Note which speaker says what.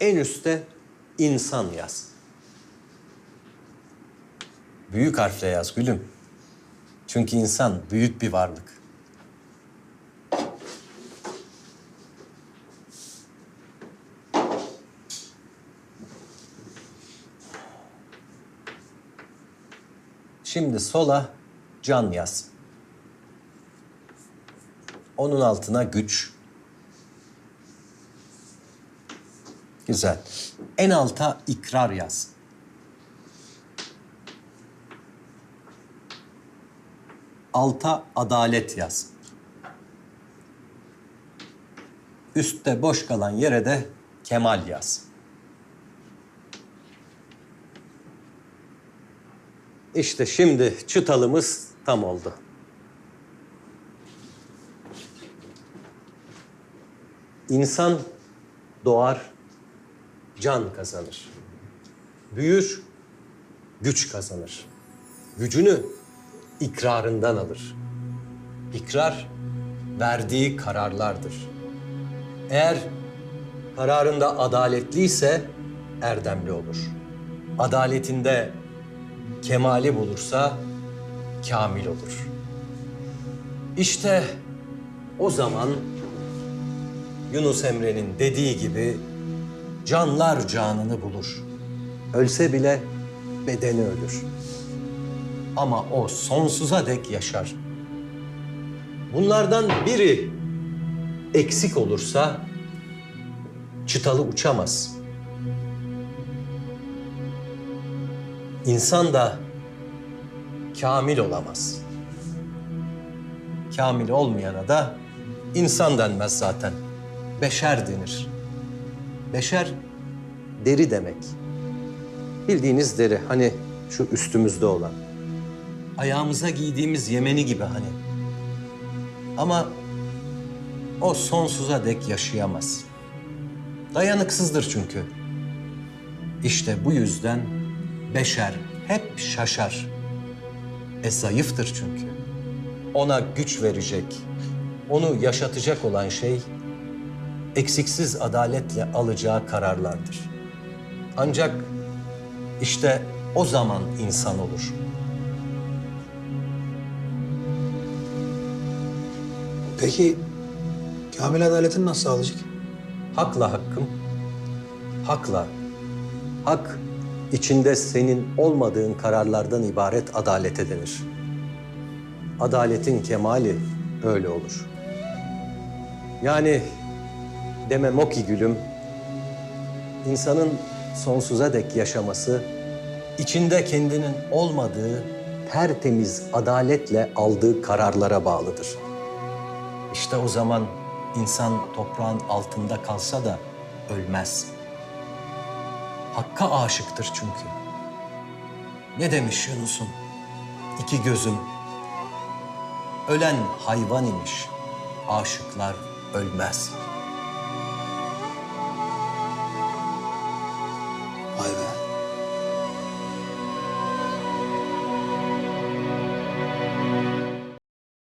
Speaker 1: en üstte insan yaz. Büyük harfle yaz gülüm. Çünkü insan büyük bir varlık. Şimdi sola can yaz. Onun altına güç. Güzel. En alta ikrar yaz. Alta adalet yaz. Üstte boş kalan yere de kemal yaz. İşte şimdi çıtalımız tam oldu. İnsan doğar, can kazanır. Büyür, güç kazanır. Gücünü ikrarından alır. İkrar verdiği kararlardır. Eğer kararında adaletliyse erdemli olur. Adaletinde kemali bulursa kamil olur. İşte o zaman Yunus Emre'nin dediği gibi canlar canını bulur. Ölse bile bedeni ölür. Ama o sonsuza dek yaşar. Bunlardan biri eksik olursa çıtalı uçamaz. İnsan da kamil olamaz. Kamil olmayana da insan denmez zaten. Beşer denir. Beşer deri demek. Bildiğiniz deri hani şu üstümüzde olan. Ayağımıza giydiğimiz yemeni gibi hani. Ama o sonsuza dek yaşayamaz. Dayanıksızdır çünkü. İşte bu yüzden beşer hep şaşar. E zayıftır çünkü. Ona güç verecek, onu yaşatacak olan şey eksiksiz adaletle alacağı kararlardır. Ancak işte o zaman insan olur.
Speaker 2: Peki kamil adaletini nasıl sağlayacak?
Speaker 1: Hakla hakkım, hakla. Hak içinde senin olmadığın kararlardan ibaret adalete denir. Adaletin kemali öyle olur. Yani demem o ki gülüm, insanın sonsuza dek yaşaması, içinde kendinin olmadığı tertemiz adaletle aldığı kararlara bağlıdır. İşte o zaman insan toprağın altında kalsa da ölmez. Hakka aşıktır çünkü. Ne demiş Yunus'un? İki gözüm. Ölen hayvan imiş. Aşıklar ölmez.